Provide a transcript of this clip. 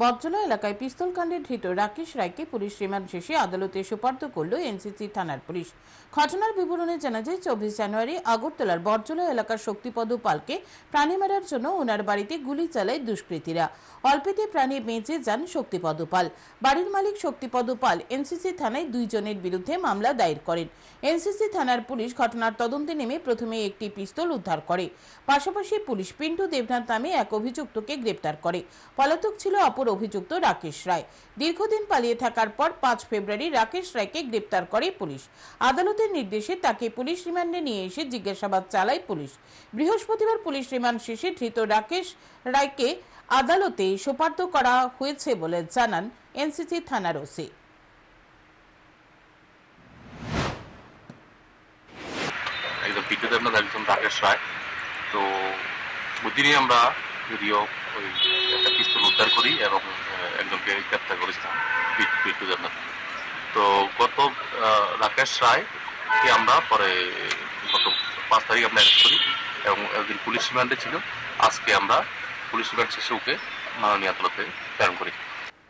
বজ্রলা এলাকায় পিস্তল কাণ্ডে ধৃত রাকেশ রায়কে পুলিশ রিমান্ড শেষে আদালতে সুপার্দ করল এনসিসি থানার পুলিশ। ঘটনার বিবরণে জানা যায়, চব্বিশ জানুয়ারি আগরতলার বজ্রলা এলাকার শক্তিপদ পালকে প্রাণী মারার জন্য ওনার বাড়িতে গুলি চালায় দুষ্কৃতীরা। অল্পেতে প্রাণী বেঁচে যান শক্তিপদ পাল বাড়ির মালিক শক্তিপদ পাল এনসিসি থানায় দুইজনের বিরুদ্ধে মামলা দায়ের করেন। এনসিসি থানার পুলিশ ঘটনার তদন্তে নেমে প্রথমে একটি পিস্তল উদ্ধার করে। পাশাপাশি পুলিশ পিন্টু দেবনাথ নামে এক অভিযুক্তকে গ্রেপ্তার করে। পলাতক ছিল অপর অভিযুক্ত রাকেশ রায়। দীর্ঘদিন পালিয়ে থাকার পর পাঁচ ফেব্রুয়ারি রাকেশ রায়কে গ্রেপ্তার করে পুলিশ। আদালতের নির্দেশে তাকে পুলিশ রিমান্ডে নিয়ে এসে জিজ্ঞাসাবাদ চালায় পুলিশ। বৃহস্পতিবার পুলিশ রিমান্ড শেষে ধৃত রাকেশ রায়কে আদালতে সোপার্দ করা হয়েছে বলে জানান এনসিসি থানার ওসি। একজন পিটু দেবনাথ একজন রাকেশ রায়। তো ওই দিনই আমরা যদিও ওই একটা পিস্তল উদ্ধার করি এবং একজনকে গ্রেপ্তার করেছিলাম পিটু জান্নাত তো গত রাকেশ রায়কে আমরা পরে গত পাঁচ তারিখ আমরা অ্যারেস্ট করি এবং একদিন পুলিশ রিমান্ডে ছিল। আজকে আমরা পুলিশ রিমান্ড শেষে ওকে মাননীয় আদালতে প্রেরণ করি।